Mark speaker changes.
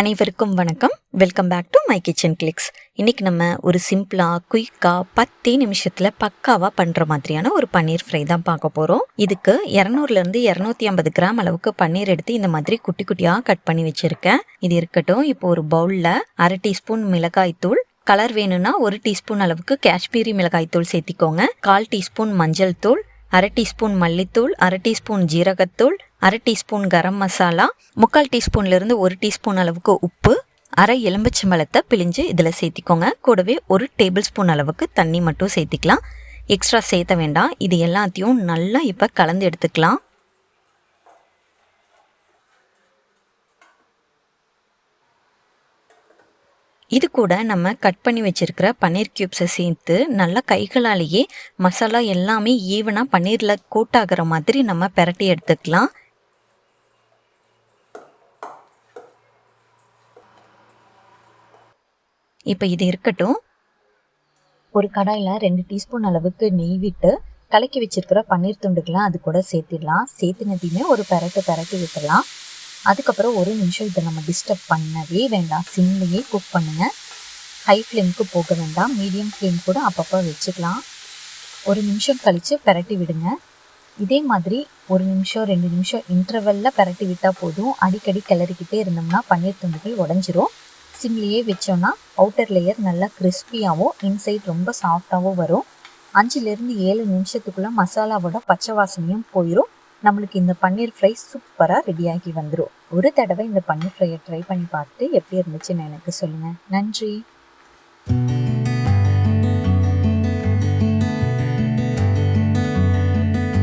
Speaker 1: அனைவருக்கும் வணக்கம். Welcome back to my kitchen clicks இன்றைக்கி நம்ம ஒரு சிம்பிளாக குயிக்காக பத்தே நிமிஷத்தில் பக்காவாக பண்ணுற மாதிரியான ஒரு பன்னீர் ஃப்ரை தான் பார்க்க போகிறோம் இதுக்கு இரநூறுலேருந்து இரநூத்தி ஐம்பது கிராம் அளவுக்கு பன்னீர் எடுத்து இந்த மாதிரி குட்டி குட்டியாக கட் பண்ணி வச்சுருக்கேன். இது இருக்கட்டும் இப்போ ஒரு பவுலில் அரை டீஸ்பூன் மிளகாய் தூள். கலர் வேணும்னா ஒரு டீஸ்பூன் அளவுக்கு காஷ்மீரி மிளகாய் தூள் சேர்த்திக்கோங்க. கால் டீஸ்பூன் மஞ்சள் தூள் அரை டீஸ்பூன் மல்லித்தூள் அரை டீஸ்பூன் ஜீரகத்தூள் அரை டீஸ்பூன் கரம் மசாலா முக்கால் டீஸ்பூன்லேருந்து ஒரு டீஸ்பூன் அளவுக்கு உப்பு அரை எலும்பிச்சம்பழத்தை பிழிஞ்சு இதில் சேர்த்திக்கோங்க. கூடவே ஒரு டேபிள் ஸ்பூன் அளவுக்கு தண்ணி மட்டும் சேர்த்திக்கலாம். எக்ஸ்ட்ரா சேர்த்த வேண்டாம். இது எல்லாத்தையும் நல்லா இப்போ கலந்து எடுத்துக்கலாம். இது கூட நம்ம கட் பண்ணி வச்சிருக்கிற பன்னீர் கியூப்ஸை சேர்த்து நல்லா கைகளாலேயே மசாலா எல்லாமே ஈவனாக பன்னீரில் கோட் ஆகிற மாதிரி நம்ம பெரட்டி எடுத்துக்கலாம். இப்போ இது இருக்கட்டும். ஒரு கடாயில் ரெண்டு டீஸ்பூன் அளவுக்கு நெய் விட்டு கலக்கி வச்சிருக்கிற பன்னீர் துண்டுகளை அது கூட சேர்த்திடலாம். சேர்த்துனதையுமே ஒரு பரட்டு பரட்டி விட்டுடலாம். அதுக்கப்புறம் ஒரு நிமிஷம் இதை நம்ம டிஸ்டர்ப் பண்ணவே வேண்டாம். சிம்லேயே குக் பண்ணுங்க. ஹை ஃப்ளேமுக்கு போக வேண்டாம். மீடியம் ஃப்ளேம் கூட அப்பப்போ வச்சுக்கலாம். ஒரு நிமிஷம் கழித்து பெரட்டி விடுங்க. இதே மாதிரி ஒரு நிமிஷம் ரெண்டு நிமிஷம் இன்டர்வெல்ல பரட்டி விட்டால் போதும். அடிக்கடி கிளறிக்கிட்டே இருந்தோம்னா பன்னீர் துண்டுகள் உடஞ்சிரும். மிக்சிங்லேயே வச்சோன்னா அவுட்டர் லேயர் நல்லா கிறிஸ்பியாகவும் இன்சைட் ரொம்ப சாஃப்டாகவும் வரும். அஞ்சுலேருந்து ஏழு நிமிஷத்துக்குள்ளே மசாலாவோட பச்சை வாசனையும் போயிடும் நம்மளுக்கு இந்த பன்னீர் ஃப்ரை சூப்பராக ரெடியாகி வந்துடும் ஒரு தடவை இந்த பன்னீர் ஃப்ரையை ட்ரை பண்ணி பார்த்துட்டு எப்படி இருந்துச்சுன்னு எனக்கு சொல்லுங்கள் நன்றி.